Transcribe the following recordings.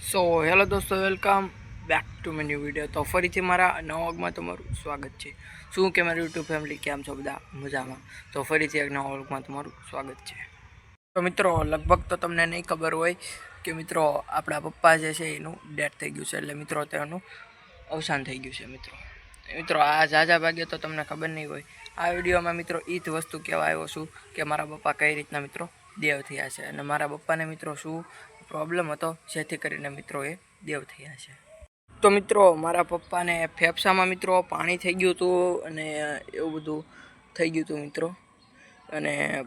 સો hello દોસ્તો welcome back to my new video તો ફરીથી મારા નવા વર્ગમાં તમારું સ્વાગત છે. શું કે મારી યુટ્યુબ ફેમિલી કેમ છો બધા? મજામાં. તો ફરીથી એક નવા વર્ગમાં તમારું સ્વાગત છે. તો મિત્રો, લગભગ તો તમને નહીં ખબર હોય કે મિત્રો, આપણા પપ્પા જે છે એનું ડેથ થઈ ગયું છે. એટલે મિત્રો, તેનું અવસાન થઈ ગયું છે, મિત્રો. મિત્રો, આ ઝાઝા ભાગ્ય તો તમને ખબર નહીં હોય. આ વિડીયોમાં મિત્રો એ જ વસ્તુ કહેવા આવ્યો છું કે મારા પપ્પા કઈ રીતના મિત્રો દેવ થયા છે. અને મારા પપ્પાને મિત્રો શું પ્રોબ્લેમ હતો, જેથી કરીને મિત્રો એ દેવ થયા છે. તો મિત્રો, મારા પપ્પાને ફેફસામાં મિત્રો પાણી થઈ ગયું હતું અને એવું બધું થઈ ગયું હતું મિત્રો. અને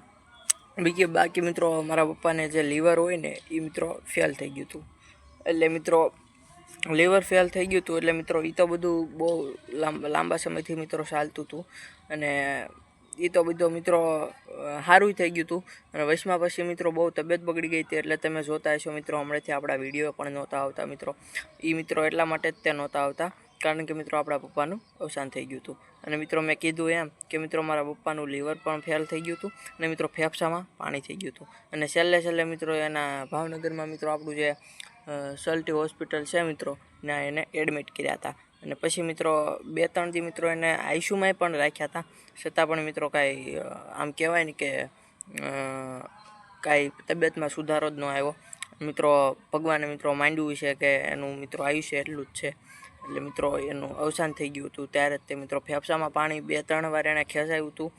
બીજી બાકી મિત્રો, મારા પપ્પાને જે લીવર હોય ને એ મિત્રો ફેલ થઈ ગયું હતું. એટલે મિત્રો, લીવર ફેલ થઈ ગયું હતું, એટલે મિત્રો એ તો બધું બહુ લાંબા લાંબા સમયથી મિત્રો ચાલતું હતું. અને એ તો બધો મિત્રો સારું થઈ ગયું હતું અને વચમાં પછી મિત્રો બહુ તબિયત બગડી ગઈ હતી એટલે તમે જોતા હશો મિત્રો. હમણાંથી આપણા વીડિયો પણ નહોતા આવતા મિત્રો. એ મિત્રો એટલા માટે જ તે નહોતા આવતા, કારણ કે મિત્રો આપણા પપ્પાનું અવસાન થઈ ગયું હતું અને મિત્રો મેં કીધું એમ કે મિત્રો મારા પપ્પાનું લીવર પણ ફેલ થઈ ગયું હતું અને મિત્રો ફેફસામાં પાણી થઈ ગયું હતું અને છેલ્લે છેલ્લે મિત્રો એના ભાવનગરમાં મિત્રો આપણું જે સલ્ટી હોસ્પિટલ છે મિત્રો, ત્યાં એને એડમિટ કર્યા હતા. અને પછી મિત્રો બે ત્રણ દી મિત્રો એને આઈસીયુમાં પણ રાખ્યા હતા. છતાં પણ મિત્રો કાંઈ આમ કહેવાય ને કે કાંઈ તબિયતમાં સુધારો જ ન આવ્યો. મિત્રો, ભગવાને મિત્રો માંડ્યું છે કે એનું મિત્રો આયુષ્ય એટલું જ છે. એટલે મિત્રો એનું અવસાન થઈ ગયું હતું. ત્યારે જ તે મિત્રો ફેફસામાં પાણી બે ત્રણ વાર એણે ખેંચાયું હતું.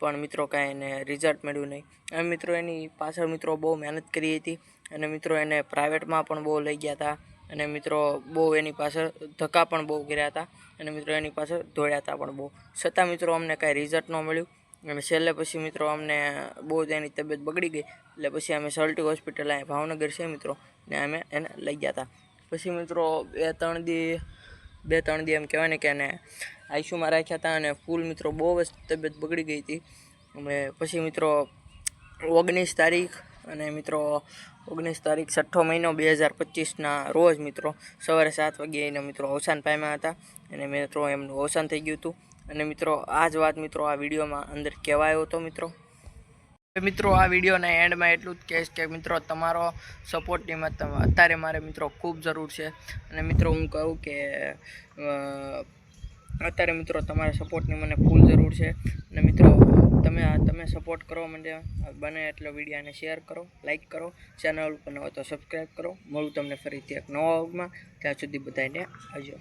પણ મિત્રો કાંઈ એને રિઝલ્ટ મળ્યું નહીં. અને મિત્રો એની પાછળ મિત્રો બહુ મહેનત કરી હતી. અને મિત્રો એને પ્રાઇવેટમાં પણ બહુ લઈ ગયા હતા. અને મિત્રો બહુ એની પાછળ ધક્કા પણ બહુ કર્યા હતા અને મિત્રો એની પાછળ દોડ્યા હતા પણ બહુ. છતાં મિત્રો અમને કાંઈ રિઝલ્ટ ન મળ્યું. અને છેલ્લે પછી મિત્રો અમને બહુ જ એની તબિયત બગડી ગઈ. એટલે પછી અમે સલ્ટી હોસ્પિટલ અહીંયા ભાવનગર છે મિત્રો. ને અમે એને લઈ ગયા હતા. પછી મિત્રો બે ત્રણ દી, બે ત્રણ દી એમ કહેવાય ને કે એને આઈસીયુમાં રાખ્યા હતા અને ફૂલ મિત્રો બહુ જ તબિયત બગડી ગઈ હતી. અમે પછી મિત્રો ઓગણીસ તારીખ અને મિત્રો, ઓગણીસ તારીખ છઠ્ઠો મહિનો બે હજાર પચીસના રોજ મિત્રો, સવારે સાત વાગ્યે એના મિત્રો અવસાન પામ્યા હતા. અને મિત્રો, એમનું અવસાન થઈ ગયું હતું. અને મિત્રો આ જ વાત મિત્રો આ વિડીયોમાં અંદર કહેવાયો હતો મિત્રો. મિત્રો, આ વિડીયોના એન્ડમાં એટલું જ કહીશ કે મિત્રો, તમારો સપોર્ટની મત અત્યારે મારે મિત્રો ખૂબ જરૂર છે. અને મિત્રો, હું કહું કે અત્યારે મિત્રો તમારા સપોર્ટની મને ફૂલ જરૂર છે. અને મિત્રો સપોર્ટ કરો મને, બને એટલો વિડીયોને શેર કરો લાઇક કરો ચેનલ ઉપર ન તો સબસ્ક્રાઈબ કરો. મળું તમને ફરીથી એક નવા વર્ગમાં ત્યાં સુધી બધાને આવજો.